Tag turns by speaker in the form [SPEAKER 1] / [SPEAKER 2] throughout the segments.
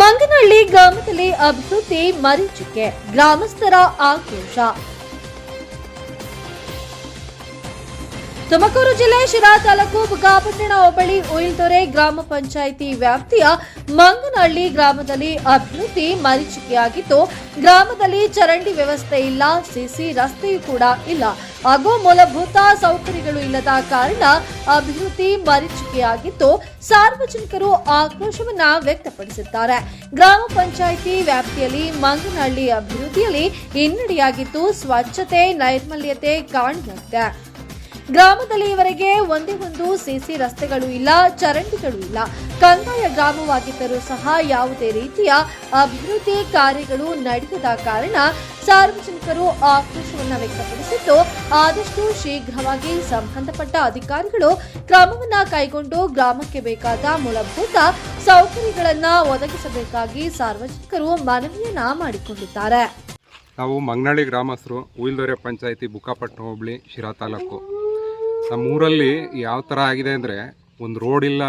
[SPEAKER 1] ಮಂಗನಹಳ್ಳಿ ಗ್ರಾಮದಲ್ಲಿ ಅಭಿವೃದ್ಧಿ ಮರೀಚಿಕೆ, ಗ್ರಾಮಸ್ಥರ ಆಕ್ರೋಶ. ತುಮಕೂರು ಜಿಲ್ಲೆ ಶಿರಾ ತಾಲೂಕು ಬುಗಾಪಟ್ಟಣ ಹೋಬಳಿ ಉಯಿಲ್ದೊರೆ ಗ್ರಾಮ ಪಂಚಾಯಿತಿ ವ್ಯಾಪ್ತಿಯ ಮಂಗನಹಳ್ಳಿ ಗ್ರಾಮದಲ್ಲಿ ಅಭಿವೃದ್ಧಿ ಮರೀಚಿಕೆಯಾಗಿದ್ದು, ಗ್ರಾಮದಲ್ಲಿ ಚರಂಡಿ ವ್ಯವಸ್ಥೆ ಇಲ್ಲ, ಸಿಸಿ ರಸ್ತೆಯೂ ಕೂಡ ಇಲ್ಲ. ಹಾಗೂ ಮೂಲಭೂತ ಸೌಕರ್ಯಗಳು ಇಲ್ಲದ ಕಾರಣ ಅಭಿವೃದ್ಧಿ ಮರೀಚಿಕೆಯಾಗಿದ್ದು ಸಾರ್ವಜನಿಕರು ಆಕ್ರೋಶವನ್ನ ವ್ಯಕ್ತಪಡಿಸಿದ್ದಾರೆ. ಗ್ರಾಮ ಪಂಚಾಯಿತಿ ವ್ಯಾಪ್ತಿಯಲ್ಲಿ ಮಂಗನಹಳ್ಳಿ ಅಭಿವೃದ್ಧಿಯಲ್ಲಿ ಹಿನ್ನಡೆಯಾಗಿದ್ದು ಸ್ವಚ್ಛತೆ, ನೈರ್ಮಲ್ಯತೆ ಕಾಣಬರುತ್ತೆ ಗ್ರಾಮದಲ್ಲಿ ಇವರೆಗೆ ಒಂದೇ ಒಂದು ಸಿಸಿ ರಸ್ತೆಗಳು ಇಲ್ಲ, ಚರಂಡಿಗಳು ಇಲ್ಲ. ಕಂದಾಯ ಗ್ರಾಮವಾಗಿದ್ದರೂ ಸಹ ಯಾವುದೇ ರೀತಿಯ ಅಭಿವೃದ್ಧಿ ಕಾರ್ಯಗಳು ನಡೆಯದ ಕಾರಣ ಸಾರ್ವಜನಿಕರು ಆಕ್ರೋಶವನ್ನು ವ್ಯಕ್ತಪಡಿಸಿದ್ದು, ಆದಷ್ಟು ಶೀಘ್ರವಾಗಿ ಸಂಬಂಧಪಟ್ಟ ಅಧಿಕಾರಿಗಳು ಕ್ರಮವನ್ನು ಕೈಗೊಂಡು ಗ್ರಾಮಕ್ಕೆ ಬೇಕಾದ ಮೂಲಭೂತ ಸೌಕರ್ಯಗಳನ್ನು ಒದಗಿಸಬೇಕಾಗಿ ಸಾರ್ವಜನಿಕರು ಮನವಿಯನ್ನ ಮಾಡಿಕೊಂಡಿದ್ದಾರೆ.
[SPEAKER 2] ನಾವು ಮಂಗನಳ್ಳಿ ಗ್ರಾಮಸ್ಥರು, ಉಯಿಲ್ದೊರೆ ಪಂಚಾಯಿತಿ ಬುಕ್ಕಾಪಟ್ಟಣ ಹೋಬಳಿ ಶಿರಾ ತಾಲೂಕು. ನಮ್ಮೂರಲ್ಲಿ ಯಾವ ಥರ ಆಗಿದೆ ಅಂದರೆ ಒಂದು ರೋಡ್ ಇಲ್ಲ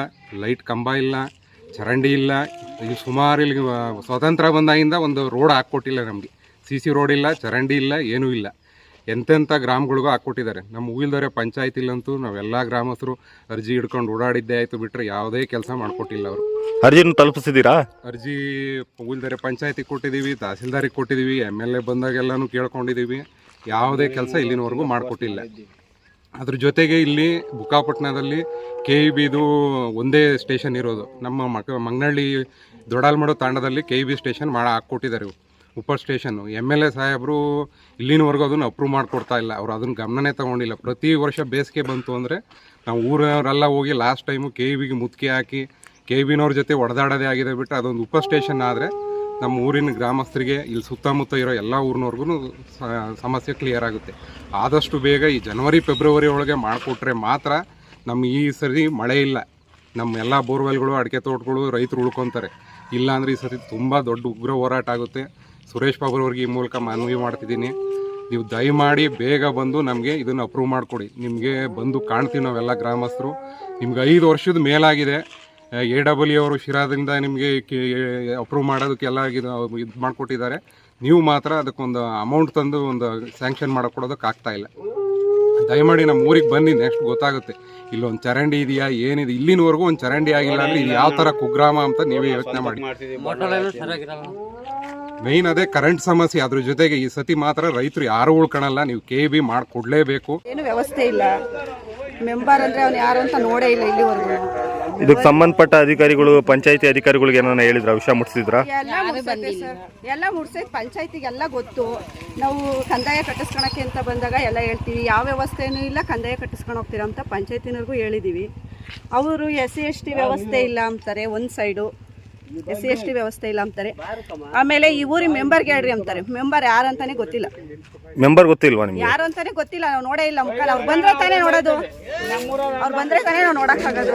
[SPEAKER 2] ಲೈಟ್ ಕಂಬ ಇಲ್ಲ ಚರಂಡಿ ಇಲ್ಲ ಈಗ ಸುಮಾರು ಇಲ್ಲಿ ಸ್ವತಂತ್ರ ಬಂದಾಗಿಂದ ಒಂದು ರೋಡ್ ಹಾಕ್ಕೊಟ್ಟಿಲ್ಲ ನಮಗೆ. ಸಿ ಸಿ ರೋಡ್ ಇಲ್ಲ ಚರಂಡಿ ಇಲ್ಲ ಏನೂ ಇಲ್ಲ. ಎಂತೆಂಥ ಗ್ರಾಮಗಳಿಗೂ ಹಾಕ್ಕೊಟ್ಟಿದ್ದಾರೆ. ನಮ್ಮ ಹೂವಿಲ್ದರೆ ಪಂಚಾಯತ್ ಇಲ್ಲಂತೂ ನಾವೆಲ್ಲ ಗ್ರಾಮಸ್ಥರು ಅರ್ಜಿ ಹಿಡ್ಕೊಂಡು ಓಡಾಡಿದ್ದೇ ಆಯಿತು ಬಿಟ್ಟರೆ ಯಾವುದೇ ಕೆಲಸ ಮಾಡಿಕೊಟ್ಟಿಲ್ಲ ಅವರು.
[SPEAKER 3] ಅರ್ಜಿನ ತಲುಪಿಸಿದ್ದೀರಾ?
[SPEAKER 2] ಅರ್ಜಿ ಉಳಿದರೆ ಪಂಚಾಯತಿಗೆ ಕೊಟ್ಟಿದ್ದೀವಿ ತಹಸೀಲ್ದಾರಿಗೆ ಕೊಟ್ಟಿದ್ದೀವಿ ಎಂ ಎಲ್ ಎ ಬಂದಾಗೆಲ್ಲನೂ ಕೇಳ್ಕೊಂಡಿದ್ದೀವಿ. ಯಾವುದೇ ಕೆಲಸ ಇಲ್ಲಿನವರೆಗೂ ಮಾಡಿಕೊಟ್ಟಿಲ್ಲ. ಅದ್ರ ಜೊತೆಗೆ ಇಲ್ಲಿ ಬುಕ್ಕಾಪಟ್ಟಣದಲ್ಲಿ ಕೆ ಇ ಬಿದು ಒಂದೇ ಸ್ಟೇಷನ್ ಇರೋದು. ನಮ್ಮ ಮಕ ಮಂಗನಹಳ್ಳಿ ದೊಡ್ಡಾಲ್ಮಡು ತಾಂಡದಲ್ಲಿ ಕೆ ಇ ಬಿ ಸ್ಟೇಷನ್ ಮಾಡಿ ಹಾಕ್ಕೊಟ್ಟಿದ್ದಾರೆ ಉಪ ಸ್ಟೇಷನ್ನು. ಎಂ ಎಲ್ ಎ ಸಾಹೇಬರು ಇಲ್ಲಿನವರೆಗೂ ಅದನ್ನು ಅಪ್ರೂವ್ ಮಾಡಿಕೊಡ್ತಾ ಇಲ್ಲ. ಅವ್ರು ಅದನ್ನು ಗಮನನೇ ತಗೊಂಡಿಲ್ಲ. ಪ್ರತಿ ವರ್ಷ ಬೇಸಿಗೆ ಬಂತು ಅಂದರೆ ನಾವು ಊರವರೆಲ್ಲ ಹೋಗಿ ಲಾಸ್ಟ್ ಟೈಮು ಕೆ ಇ ಬಿಗೆ ಮುತ್ತಿಗೆ ಹಾಕಿ ಕೆ ಬಿನವ್ರ ಜೊತೆ ಹೊಡೆದಾಡೋದೇ ಆಗಿದೆ ಬಿಟ್ಟು ಅದೊಂದು ಉಪ ಸ್ಟೇಷನ್ ಆದರೆ ನಮ್ಮ ಊರಿನ ಗ್ರಾಮಸ್ಥರಿಗೆ ಇಲ್ಲಿ ಸುತ್ತಮುತ್ತ ಇರೋ ಎಲ್ಲ ಊರಿನವ್ರಿಗೂ ಸಮಸ್ಯೆ ಕ್ಲಿಯರ್ ಆಗುತ್ತೆ. ಆದಷ್ಟು ಬೇಗ ಈ ಜನವರಿ ಫೆಬ್ರವರಿ ಒಳಗೆ ಮಾಡಿಕೊಟ್ರೆ ಮಾತ್ರ ನಮ್ಮ ಈ ಸರಿ ಮಳೆ ಇಲ್ಲ. ನಮ್ಮ ಎಲ್ಲ ಬೋರ್ವೆಲ್ಗಳು, ಅಡಿಕೆ ತೋಟಗಳು ರೈತರು ಉಳ್ಕೊತಾರೆ. ಇಲ್ಲಾಂದರೆ ಈ ಸರಿ ತುಂಬ ದೊಡ್ಡ ಉಗ್ರ ಹೋರಾಟ ಆಗುತ್ತೆ. ಸುರೇಶ್ ಬಾಬು ಅವ್ರಿಗೆ ಈ ಮೂಲಕ ಮನವಿ ಮಾಡ್ತಿದ್ದೀನಿ. ನೀವು ದಯಮಾಡಿ ಬೇಗ ಬಂದು ನಮಗೆ ಇದನ್ನು ಅಪ್ರೂವ್ ಮಾಡಿಕೊಡಿ. ನಿಮಗೆ ಬಂದು ಕಾಣ್ತೀವಿ ನಾವೆಲ್ಲ ಗ್ರಾಮಸ್ಥರು. ನಿಮ್ಗೆ ಐದು ವರ್ಷದ ಮೇಲಾಗಿದೆ. ಎ ಡಬ್ಲ್ಯೂ ಅವರು ಶಿರಾದಿಂದ ನಿಮಗೆ ಅಪ್ರೂವ್ ಮಾಡೋದಕ್ಕೆಲ್ಲ ಇದು ಇದು ಮಾಡಿಕೊಟ್ಟಿದ್ದಾರೆ. ನೀವು ಮಾತ್ರ ಅದಕ್ಕೊಂದು ಅಮೌಂಟ್ ತಂದು ಒಂದು ಸ್ಯಾಂಕ್ಷನ್ ಮಾಡಿಕೊಡೋದಕ್ಕೆ ಆಗ್ತಾ ಇಲ್ಲ. ದಯಮಾಡಿ ನಮ್ಮ ಊರಿಗೆ ಬನ್ನಿ ನೆಕ್ಸ್ಟ್ ಗೊತ್ತಾಗುತ್ತೆ. ಇಲ್ಲೊಂದು ಚರಂಡಿ ಇದೆಯಾ ಏನಿದೆ ಇಲ್ಲಿನವರೆಗೂ ಒಂದು ಚರಂಡಿ ಆಗಿಲ್ಲ ಅಂದರೆ ಇದು ಯಾವ ಥರ ಕುಗ್ರಾಮ ಅಂತ ನೀವೇ ಯೋಚನೆ ಮಾಡಿ. ಮೇಯ್ನ್ ಅದೇ ಕರೆಂಟ್ ಸಮಸ್ಯೆ ಅದ್ರ ಜೊತೆಗೆ ಈ ಸತಿ ಮಾತ್ರ ರೈತರು ಯಾರು ಉಳ್ಕೊಳಲ್ಲ ನೀವು ಕೆ ಬಿ ಮಾಡಿಕೊಡ್ಲೇಬೇಕು.
[SPEAKER 4] ಏನು ವ್ಯವಸ್ಥೆ ಇಲ್ಲ. ಮೆಂಬರ್ ಅಂದರೆ ಅವ್ನು ಯಾರು ಅಂತ ನೋಡೇ ಇಲ್ಲ ಇಲ್ಲಿವರೆಗೂ.
[SPEAKER 3] ಇದಕ್ಕೆ ಸಂಬಂಧಪಟ್ಟ ಅಧಿಕಾರಿಗಳು, ಪಂಚಾಯತಿ ಅಧಿಕಾರಿಗಳಿಗೆ ಏನಾನ ಹೇಳಿದ್ರ? ವಿಷಯ ಮುಟ್ಸಿದ್ರ?
[SPEAKER 4] ಎಲ್ಲ ಮುಡ್ಸೈತೆ ಸರ್. ಎಲ್ಲ ಪಂಚಾಯತಿಗೆ ಗೊತ್ತು. ನಾವು ಕಂದಾಯ ಕಟ್ಟಿಸ್ಕೊಳಕ್ಕೆ ಅಂತ ಬಂದಾಗ ಎಲ್ಲ ಹೇಳ್ತೀವಿ. ಯಾವ ವ್ಯವಸ್ಥೆನೂ ಇಲ್ಲ. ಕಂದಾಯ ಕಟ್ಟಿಸ್ಕೊಂಡು ಹೋಗ್ತೀರಾ ಅಂತ ಪಂಚಾಯತಿನವ್ರಿಗೂ ಹೇಳಿದ್ದೀವಿ ಅವರು ಎಸ್ ಸಿ, ಎಸ್ ಟಿ ವ್ಯವಸ್ಥೆ ಇಲ್ಲ ಅಂತಾರೆ, ಒಂದು side S C S T ವ್ಯವಸ್ಥೆ ಇಲ್ಲ ಅಂತಾರೆ. ಆಮೇಲೆ ಈ ಊರಿನ ಮೆಂಬರ್ಗೆ ಹೇಳ್ರಿ ಅಂತಾರೆ. ಮೆಂಬರ್ ಯಾರಂತಾನೆ ಗೊತ್ತಿಲ್ಲ.
[SPEAKER 3] ಮೆಂಬರ್ ಗೊತ್ತಿಲ್ವಾ ನಿಮ್ಗೆ?
[SPEAKER 4] ಯಾರು ಅಂತಾನೆ ಗೊತ್ತಿಲ್ಲ. ನಾವು ನೋಡೇ ಇಲ್ಲ ಮುಖ ಅವ್ರು ಬಂದ್ರೆ ತಾನೇ ನೋಡೋದು. ಅವ್ರು ಬಂದ್ರೆ ತಾನೇ ನಾವು ನೋಡಕ್ಕಾಗೋದು.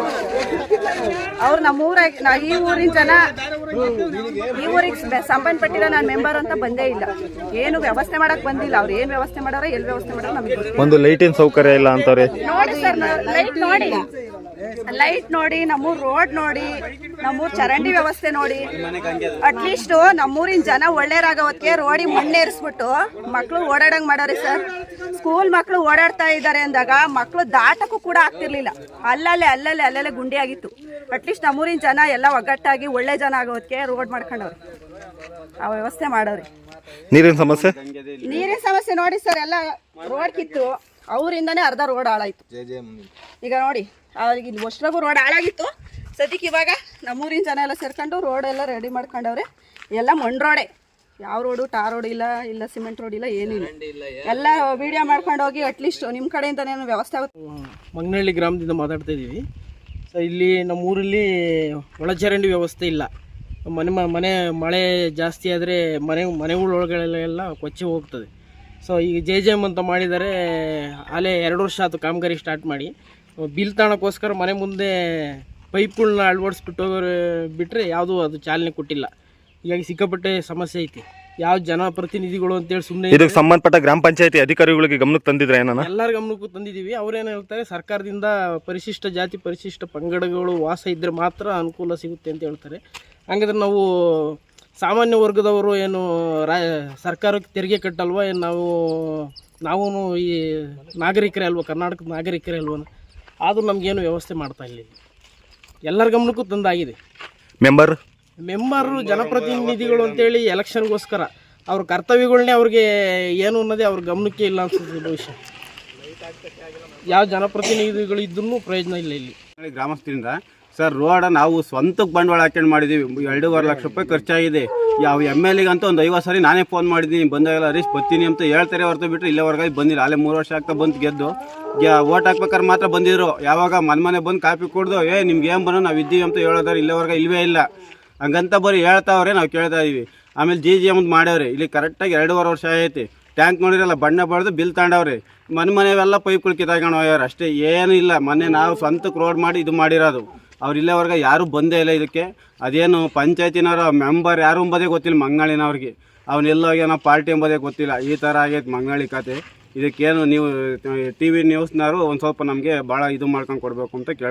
[SPEAKER 4] ಅವ್ರು ನಮ್ಮ ಊರ ನಾ ಈ ಊರಿನ ಜನ ಈ ಊರಿಗೆ ಸಂಬಂಧಪಟ್ಟಿರೋ ನಾನು ಮೆಂಬರ್ ಅಂತ ಬಂದೇ ಇಲ್ಲ. ಏನು ವ್ಯವಸ್ಥೆ ಮಾಡಕ್ ಬಂದಿಲ್ಲ. ಅವ್ರು ಏನ್ ವ್ಯವಸ್ಥೆ ಮಾಡೋರ ಎಲ್ ವ್ಯವಸ್ಥೆ ಮಾಡೋರು ನಮಗೆ
[SPEAKER 3] ಒಂದು ಲೈಟಿನ ಸೌಕರ್ಯ ಇಲ್ಲ ಅಂತಾರೆ
[SPEAKER 4] ನೋಡಿ ಸರ್ ಲೈಟ್ ನೋಡಿ. ಲೈಟ್ ನೋಡಿ ನಮ್ಮೂರ್ ರೋಡ್ ನೋಡಿ ನಮ್ಮೂರ್ ಚರಂಡಿ ವ್ಯವಸ್ಥೆ ನೋಡಿ. ಅಟ್ಲೀಸ್ಟ್ ನಮ್ಮೂರಿನ ಜನ ಒಳ್ಳೆಯರಾಗವತ್ಗೆ ರೋಡಿ ಮಣ್ಣೇರಿಸ್ಬಿಟ್ಟು ಮಕ್ಕಳು ಓಡಾಡಂಗ್ ಮಾಡೋರಿ ಸರ್ ಸ್ಕೂಲ್ ಮಕ್ಕಳು ಓಡಾಡ್ತಾ ಇದ್ದಾರೆ ಅಂದಾಗ ಮಕ್ಳು ದಾಟಕ್ಕೂ ಕೂಡ ಆಗ್ತಿರ್ಲಿಲ್ಲ. ಅಲ್ಲಲ್ಲೇ ಅಲ್ಲಲ್ಲೇ ಅಲ್ಲಲ್ಲೇ ಗುಂಡಿ ಆಗಿತ್ತು. ಅಟ್ಲೀಸ್ಟ್ ನಮ್ಮೂರಿನ ಜನ ಎಲ್ಲ ಒಗ್ಗಟ್ಟಾಗಿ ಒಳ್ಳೆ ಜನ ಆಗೋದಕ್ಕೆ ರೋಡ್ ಮಾಡ್ಕೊಂಡವ್ರಿ. ಆ ವ್ಯವಸ್ಥೆ ಮಾಡೋರಿ.
[SPEAKER 3] ನೀರಿನ ಸಮಸ್ಯೆ?
[SPEAKER 4] ನೀರಿನ ಸಮಸ್ಯೆ ನೋಡಿ ಸರ್ ಎಲ್ಲ ರೋಡ್ ಕಿತ್ತು. ಅವರಿಂದನೇ ಅರ್ಧ ರೋಡ್ ಹಾಳಾಯ್ತು. ಈಗ ನೋಡಿ ಅವ್ರಿಗೆ ಇಲ್ಲಿ ರೋಡ್ ಹಾಳಾಗಿತ್ತು. ಸದ್ಯಕ್ಕೆ ಇವಾಗ ನಮ್ಮೂರಿನ ಜನ ಎಲ್ಲ ಸೇರ್ಕೊಂಡು ರೋಡ್ ಎಲ್ಲ ರೆಡಿ ಮಾಡ್ಕೊಂಡವ್ರೆ. ಎಲ್ಲ ಮಣ್ಣು ರೋಡೆ ಯಾವ ರೋಡು ಟಾರ್ ರೋಡ್ ಇಲ್ಲ ಇಲ್ಲ ಸಿಮೆಂಟ್ ರೋಡ್ ಇಲ್ಲ ಏನಿಲ್ಲ. ಎಲ್ಲ ವಿಡಿಯೋ ಮಾಡ್ಕೊಂಡು ಹೋಗಿ ಅಟ್ಲೀಸ್ಟ್ ನಿಮ್ಮ ಕಡೆಯಿಂದನೇನು ವ್ಯವಸ್ಥೆ ಆಗುತ್ತೆ.
[SPEAKER 5] ಮಂಗನಹಳ್ಳಿ ಗ್ರಾಮದಿಂದ ಮಾತಾಡ್ತಾ ಇದ್ದೀವಿ ಸೊ ಇಲ್ಲಿ ನಮ್ಮ ಊರಲ್ಲಿ ಒಳಚರಂಡಿ ವ್ಯವಸ್ಥೆ ಇಲ್ಲ. ಮನೆ ಮ- ಮನೆ ಮಳೆ ಜಾಸ್ತಿ ಆದರೆ ಮನೆ ಮನೆಗಳೊಳಗಳೆಲ್ಲ ಕೊಚ್ಚಿ ಹೋಗ್ತದೆ. ಸೊ ಈಗ ಜೆ ಜೆ ಎಂ ಅಂತ ಮಾಡಿದರೆ ಅಲ್ಲೇ ಎರಡು ವರ್ಷ ಆಯ್ತು ಕಾಮಗಾರಿ ಸ್ಟಾರ್ಟ್ ಮಾಡಿ. ಬಿಲ್ ತಾಣಕ್ಕೋಸ್ಕರ ಮನೆ ಮುಂದೆ ಪೈಪ್ಗಳನ್ನ ಅಳವಡಿಸ್ಬಿಟ್ಟು ಬಿಟ್ಟರೆ ಯಾವುದೂ ಅದು ಚಾಲನೆ ಕೊಟ್ಟಿಲ್ಲ. ಹೀಗಾಗಿ ಸಿಕ್ಕಾಪಟ್ಟೆ ಸಮಸ್ಯೆ ಐತಿ. ಯಾವ ಜನಪ್ರತಿನಿಧಿಗಳು ಅಂತೇಳಿ ಸುಮ್ಮನೆ
[SPEAKER 3] ಇದಕ್ಕೆ ಸಂಬಂಧಪಟ್ಟ ಗ್ರಾಮ ಪಂಚಾಯತಿ ಅಧಿಕಾರಿಗಳಿಗೆ ಗಮನಕ್ಕೆ ತಂದಿದ್ರೆ ಏನಾನ
[SPEAKER 5] ಎಲ್ಲರ ಗಮನಕ್ಕೂ ತಂದಿದ್ದೀವಿ ಅವ್ರೇನು ಹೇಳ್ತಾರೆ ಸರ್ಕಾರದಿಂದ ಪರಿಶಿಷ್ಟ ಜಾತಿ ಪರಿಶಿಷ್ಟ ಪಂಗಡಗಳು ವಾಸ ಇದ್ದರೆ ಮಾತ್ರ ಅನುಕೂಲ ಸಿಗುತ್ತೆ ಅಂತ ಹೇಳ್ತಾರೆ. ಹಂಗಾದ್ರೆ ನಾವು ಸಾಮಾನ್ಯ ವರ್ಗದವರು ಏನು ರಾ ಸರ್ಕಾರಕ್ಕೆ ತೆರಿಗೆ ಕಟ್ಟಲ್ವ? ಏನು ನಾವು ನಾವು ಈ ನಾಗರಿಕರೇ ಅಲ್ವ? ಕರ್ನಾಟಕದ ನಾಗರಿಕರೇ ಅಲ್ವ ಆದರೂ ನಮಗೇನು ವ್ಯವಸ್ಥೆ ಮಾಡ್ತಾ ಇಲ್ಲ ಇಲ್ಲಿ. ಎಲ್ಲರ ಗಮನಕ್ಕೂ ತಂದಾಗಿದೆ.
[SPEAKER 3] ಮೆಂಬರ್
[SPEAKER 5] ಮೆಂಬರು ಜನಪ್ರತಿನಿಧಿಗಳು ಅಂತೇಳಿ ಎಲೆಕ್ಷನ್ಗೋಸ್ಕರ ಅವ್ರ ಕರ್ತವ್ಯಗಳನ್ನೇ ಅವ್ರಿಗೆ ಏನು ಅನ್ನೋದೇ ಅವ್ರ ಗಮನಕ್ಕೆ ಇಲ್ಲ ಅನ್ಸುತ್ತೆ ಭವಿಷ್ಯ. ಯಾವ ಜನಪ್ರತಿನಿಧಿಗಳು ಇದ್ರೂ ಪ್ರಯೋಜನ ಇಲ್ಲ ಇಲ್ಲಿ.
[SPEAKER 6] ಗ್ರಾಮಸ್ಥರಿಂದ ಸರ್ ರೋಡ ನಾವು ಸ್ವಂತಕ್ಕೆ ಬಂಡವಾಳ ಹಾಕೊಂಡು ಮಾಡಿದ್ದೀವಿ. ಎರಡೂವರೆ ಲಕ್ಷ ರೂಪಾಯಿ ಖರ್ಚಾಗಿದೆ. ಯಾವ ಎಂ ಎಲ್ ಎಗಂತ ಒಂದು ಐವತ್ತು ಸರಿ ನಾನೇ ಫೋನ್ ಮಾಡಿದ್ದೀನಿ. ಬಂದಾಗಲ್ಲ ಹರೀಶ್ ಬರ್ತೀನಿ ಅಂತ ಹೇಳ್ತಾರೆ ಹೊರತು ಬಿಟ್ಟರೆ ಇಲ್ಲಿವರೆಗೆ ಬಂದಿಲ್ಲ. ಅಲ್ಲೇ ಮೂರು ವರ್ಷ ಆಗ್ತಾ ಬಂತು ಗೆದ್ದು. ಓಟ್ ಹಾಕ್ಬೇಕಾದ್ರೆ ಮಾತ್ರ ಬಂದಿದ್ರು. ಯಾವಾಗ ಮನೆ ಮನೆ ಬಂದು ಕಾಪಿ ಕುಡ್ದು, ಏ, ನಿಮ್ಗೆ ಏನು ಬರೋ, ನಾವು ಇದ್ದೀವಿ ಅಂತ ಹೇಳೋದಾರೆ ಇಲ್ಲಿವರೆಗೆ ಇಲ್ವೇ ಇಲ್ಲ. ಹಂಗಂತ ಬರೀ ಹೇಳ್ತಾವ್ರೆ ನಾವು ಕೇಳ್ತಾ ಇದೀವಿ. ಆಮೇಲೆ ಜಿ ಜಿ ಎಂ ಮಾಡ್ಯಾವ್ರಿ. ಇಲ್ಲಿ ಕರೆಕ್ಟಾಗಿ ಎರಡೂವರೆ ವರ್ಷ ಆಗೈತಿ. ಟ್ಯಾಂಕ್ ನೋಡಿರಲ್ಲ, ಬಣ್ಣ ಬಡ್ದು ಬಿಲ್ ತಗೊಂಡವ್ರೆ ಮನೆ ಮನೆವೆಲ್ಲ ಪೈಪ್ಗಳು ಕಿತ್ತಾಕೊಂಡು ಹೋಗ್ಯಾರ ಅಷ್ಟೇ ಏನೂ ಇಲ್ಲ. ಮೊನ್ನೆ ನಾವು ಸ್ವಂತಕ್ಕೆ ರೋಡ್ ಮಾಡಿ ಇದು ಮಾಡಿರೋದು. ಅವ್ರು ಇಲ್ಲೇವರೆಗೆ ಯಾರೂ ಬಂದೇ ಇಲ್ಲ ಇದಕ್ಕೆ. ಅದೇನು ಪಂಚಾಯತಿನವರು ಮೆಂಬರ್ ಯಾರು ಎಂಬುದೇ ಗೊತ್ತಿಲ್ಲ, ಮಂಗಾಳಿನವ್ರಿಗೆ. ಅವನೆಲ್ಲೋಗ್ಯಾನ ಪಾರ್ಟಿ ಎಂಬುದೇ ಗೊತ್ತಿಲ್ಲ. ಈ ಥರ ಆಗೈತೆ ಮಂಗಳಿ ಕತೆ. ಇದಕ್ಕೇನು ನೀವು ಟಿ ವಿ ನ್ಯೂಸ್ನವರು ಒಂದು ಸ್ವಲ್ಪ ನಮಗೆ ಭಾಳ ಇದು ಮಾಡ್ಕೊಂಡು ಕೊಡಬೇಕು ಅಂತ ಕೇಳಿ